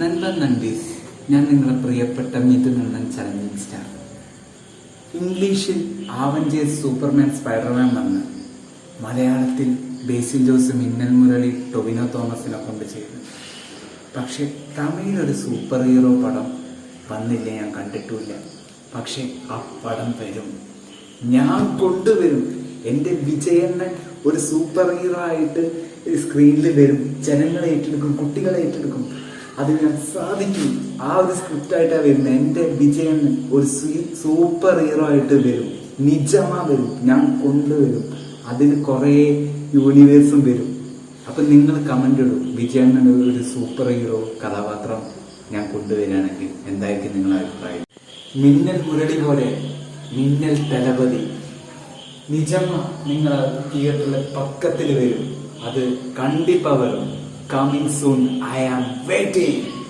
നൻപൻ നൻപീസ് ഞാൻ നിങ്ങളെ പ്രിയപ്പെട്ട മിഥുനന്ദൻ ചലഞ്ചിങ് സ്റ്റാർ ഇംഗ്ലീഷിൽ ആവഞ്ചേ സൂപ്പർമാൻ സ്പൈഡർമാൻ വന്ന് മലയാളത്തിൽ ബേസിൽ ജോസ് മിന്നൽ മുരളി ടൊവിനോ തോമസിനെ കൊണ്ട് ചെയ്തു. പക്ഷെ തമിഴിലൊരു സൂപ്പർ ഹീറോ പടം വന്നില്ല ഞാൻ കണ്ടിട്ടില്ല പക്ഷെ ആ പടം വരും. ഞാൻ കൊണ്ടുവരും. എന്റെ വിജയണ്ണൻ ഒരു സൂപ്പർ ഹീറോ ആയിട്ട് സ്ക്രീനിൽ വരും. ജനങ്ങളെ ഏറ്റെടുക്കും കുട്ടികളെ ഏറ്റെടുക്കും. അത് ഞാൻ സാധിക്കും. ആ ഒരു സ്ക്രിപ്റ്റായിട്ടാണ് വരുന്നത് എന്റെ വിജയൻ ഒരു സൂപ്പർ ഹീറോ ആയിട്ട് വരും. നിജമാ വരും. ഞാൻ കൊണ്ടുവരും അതിന് കുറേ യൂണിവേഴ്സും വരും. അപ്പൊ നിങ്ങൾ കമന്റ് ഇടും. വിജയൻ ഒരു സൂപ്പർ ഹീറോ കഥാപാത്രം ഞാൻ കൊണ്ടുവരികയാണെങ്കിൽ എന്തായിരിക്കും നിങ്ങളുടെ അഭിപ്രായം? മിന്നൽ മുരളി പോലെ മിന്നൽ തലപതി. നിജമ നിങ്ങൾ തിയേറ്ററിലെ പക്കത്തിൽ വരും. അത് കണ്ടിപ്പ വരും. coming soon. I am waiting.